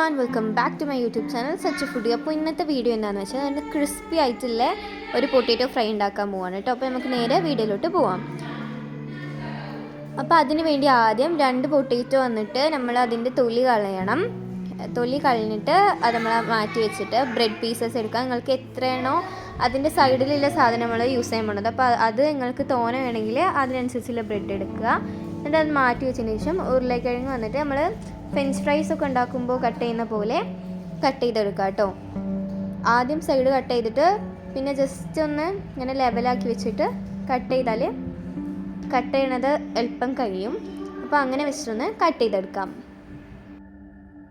One welcome back to my YouTube channel such foodie അപ്പോൾ ഇന്നത്തെ video എന്താണെന്ന് വെച്ചാൽ നല്ല ക്രിസ്പി ആയിട്ടുള്ള ഒരു പൊട്ടേറ്റോ ഫ്രൈ ഉണ്ടാക്കാൻ പോവാണ് കേട്ടോ. അപ്പോൾ നമുക്ക് നേരെ വീഡിയോയിലോട്ട് പോവാം. അപ്പോൾ അതിന് വേണ്ടി ആദ്യം രണ്ട് പൊട്ടേറ്റോ വന്നിട്ട് നമ്മൾ അതിന്റെ തൊലി കളയണം. തൊലി കളഞ്ഞിട്ട് അത് നമ്മൾ മാറ്റി വെച്ചിട്ട് ബ്രെഡ് പീസസ് എടുക്കാം. നിങ്ങൾക്ക് എത്രയാണോ അതിന്റെ സൈഡിലുള്ള സാധനം നമ്മൾ യൂസ് ചെയ്യാൻ പോണത്. അപ്പോൾ അത് നിങ്ങൾക്ക് തോന വേണമെങ്കിൽ അതിനനുസരിച്ചുള്ള ബ്രെഡ് എടുക്കുക. എന്നിട്ട് അത് മാറ്റി വെച്ചതിന് ശേഷം ഉരുളക്കിഴങ്ങ് വന്നിട്ട് നമ്മൾ ഫ്രഞ്ച് ഫ്രൈസ് ഒക്കെ ഉണ്ടാക്കുമ്പോൾ കട്ട് ചെയ്യുന്ന പോലെ കട്ട് ചെയ്തെടുക്കുക കേട്ടോ ആദ്യം സൈഡ് കട്ട് ചെയ്തിട്ട് പിന്നെ ജസ്റ്റ് ഒന്ന് ഇങ്ങനെ ലെവലാക്കി വെച്ചിട്ട് കട്ട് ചെയ്താൽ കട്ട് ചെയ്യണത് എളുപ്പം കഴിയും. അപ്പോൾ അങ്ങനെ വെച്ചിട്ടൊന്ന് കട്ട് ചെയ്തെടുക്കാം.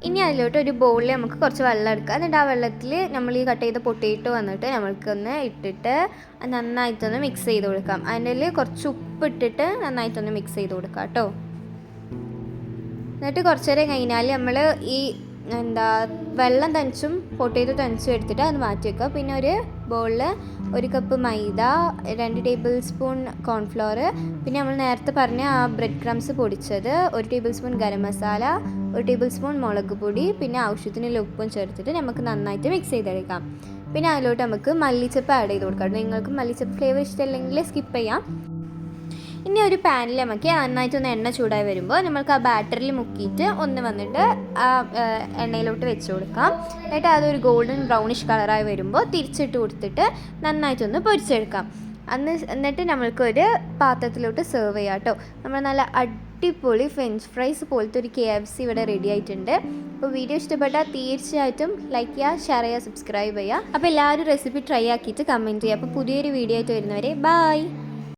ഇനി അതിലോട്ട് ഒരു ബൗളിൽ നമുക്ക് കുറച്ച് വെള്ളം എടുക്കാം. എന്നിട്ട് ആ വെള്ളത്തിൽ നമ്മൾ ഈ കട്ട് ചെയ്ത പൊട്ടിയിട്ട് വന്നിട്ട് നമ്മൾക്കൊന്ന് ഇട്ടിട്ട് നന്നായിട്ടൊന്ന് മിക്സ് ചെയ്ത് കൊടുക്കാം. അതിന്റെ കുറച്ച് ഉപ്പ് ഇട്ടിട്ട് നന്നായിട്ടൊന്ന് മിക്സ് ചെയ്ത് കൊടുക്കാം കേട്ടോ എന്നിട്ട് കുറച്ച് നേരം കഴിഞ്ഞാൽ നമ്മൾ ഈ എന്താ വെള്ളം തനിച്ചും പൊട്ടേറ്റോ തനിച്ചും എടുത്തിട്ട് അത് മാറ്റി വെക്കുക. പിന്നെ ഒരു ബൗളിൽ ഒരു കപ്പ് മൈദ രണ്ട് ടേബിൾ സ്പൂൺ കോൺഫ്ലോർ പിന്നെ നമ്മൾ നേരത്തെ പറഞ്ഞ ആ ബ്രെഡ് ക്രംസ് പൊടിച്ചത് ഒരു ടേബിൾ സ്പൂൺ ഗരം മസാല ഒരു ടേബിൾ സ്പൂൺ മുളക് പൊടി പിന്നെ ആവശ്യത്തിനുള്ള ഉപ്പും ചേർത്തിട്ട് നമുക്ക് നന്നായിട്ട് മിക്സ് ചെയ്തെടുക്കാം. പിന്നെ അതിലോട്ട് നമുക്ക് മല്ലിച്ചപ്പ് ആഡ് ചെയ്ത് കൊടുക്കാം. നിങ്ങൾക്ക് മല്ലിച്ചപ്പ് ഫ്ലേവർ ഇഷ്ടമല്ലെങ്കിൽ സ്കിപ്പ് ചെയ്യാം. ഇനി ഒരു പാനിൽ നമുക്ക് നന്നായിട്ടൊന്ന് എണ്ണ ചൂടായി വരുമ്പോൾ നമ്മൾക്ക് ആ ബാറ്ററിൽ മുക്കിയിട്ട് ഒന്ന് വന്നിട്ട് ആ എണ്ണയിലോട്ട് വെച്ച് കൊടുക്കാം. എന്നിട്ട് അതൊരു ഗോൾഡൻ ബ്രൗണിഷ് കളറായി വരുമ്പോൾ തിരിച്ചിട്ട് കൊടുത്തിട്ട് നന്നായിട്ടൊന്ന് പൊരിച്ചെടുക്കാം. അന്ന് എന്നിട്ട് നമ്മൾക്കൊരു പാത്രത്തിലോട്ട് സെർവ് ചെയ്യാം കേട്ടോ. നമ്മൾ നല്ല അടിപൊളി ഫ്രഞ്ച് ഫ്രൈസ് പോലത്തെ ഒരു കെ എഫ് സി ഇവിടെ റെഡി ആയിട്ടുണ്ട്. അപ്പോൾ വീഡിയോ ഇഷ്ടപ്പെട്ടാൽ തീർച്ചയായിട്ടും ലൈക്ക് ചെയ്യുക ഷെയർ ചെയ്യുക സബ്സ്ക്രൈബ് ചെയ്യുക. അപ്പോൾ എല്ലാവരും റെസിപ്പി ട്രൈ ആക്കിയിട്ട് കമന്റ് ചെയ്യുക. അപ്പോൾ പുതിയൊരു വീഡിയോ ആയിട്ട് വരുന്നവരെ ബായ്